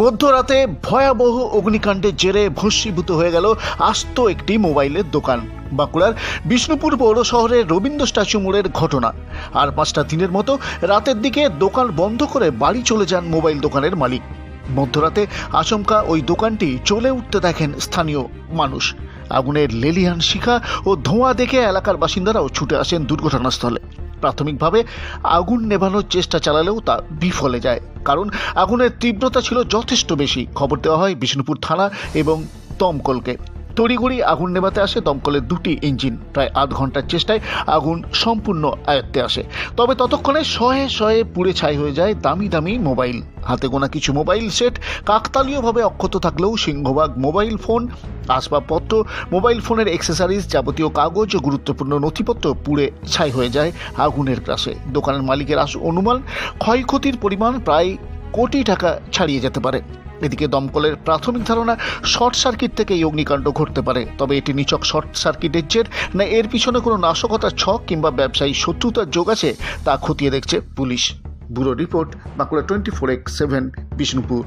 মধ্যরাতে ভয়াবহ অগ্নিকাণ্ডের জেরে ভস্মীভূত হয়ে গেল আস্ত একটি মোবাইলের দোকান। বাঁকুড়ার বিষ্ণুপুর পৌর শহরের রবীন্দ্র স্ট্যাচু মোড়ের ঘটনা। আর পাঁচটা দিনের মতো রাতের দিকে দোকান বন্ধ করে বাড়ি চলে যান মোবাইল দোকানের মালিক। মধ্যরাতে আচমকা ওই দোকানটি চলে উঠতে দেখেন স্থানীয় মানুষ। আগুনের লেলিহান শিখা ও ধোঁয়া দেখে এলাকার বাসিন্দারাও ছুটে আসেন দুর্ঘটনাস্থলে। প্রাথমিকভাবে আগুন নেভানোর চেষ্টা চালালেও তা বিফলে যায়, কারণ আগুনের তীব্রতা ছিল যথেষ্ট বেশি। খবর দেওয়া হয় বিষ্ণুপুর থানা এবং দমকলকে তড়িঘড়ি আগুন নেভাতে আসে দমকলের দুটি ইঞ্জিন। প্রায় আধ ঘণ্টার চেষ্টায় আগুন সম্পূর্ণ আয়ত্তে আসে। তবে ততক্ষণে শয়ে শয়ে পুড়ে ছাই হয়ে যায় দামি দামি মোবাইল। হাতে গোনা কিছু মোবাইল সেট কাকতালীয়ভাবে অক্ষত থাকলেও সিংহভাগ মোবাইল ফোন, আসবাবপত্র, মোবাইল ফোনের এক্সেসারিজ যাবতীয় কাগজ ও গুরুত্বপূর্ণ নথিপত্র পুড়ে ছাই হয়ে যায় আগুনের গ্রাসে। দোকানের মালিকের আস অনুমান, ক্ষয়ক্ষতির পরিমাণ প্রায় কোটি টাকা ছাড়িয়ে যেতে পারে। এদিকে দমকলের প্রাথমিক ধারণা, শর্ট সার্কিট থেকে এই অগ্নিকাণ্ড ঘটতে পারে। তবে এটি নিচক শর্ট সার্কিটের জের। না, এর পিছনে কোনো নাশকতার ছক কিংবা ব্যবসায়ী শত্রুতার যোগ আছে, তা খতিয়ে দেখছে police. Bureau report, Bankura twenty four X seven, Bishnupur.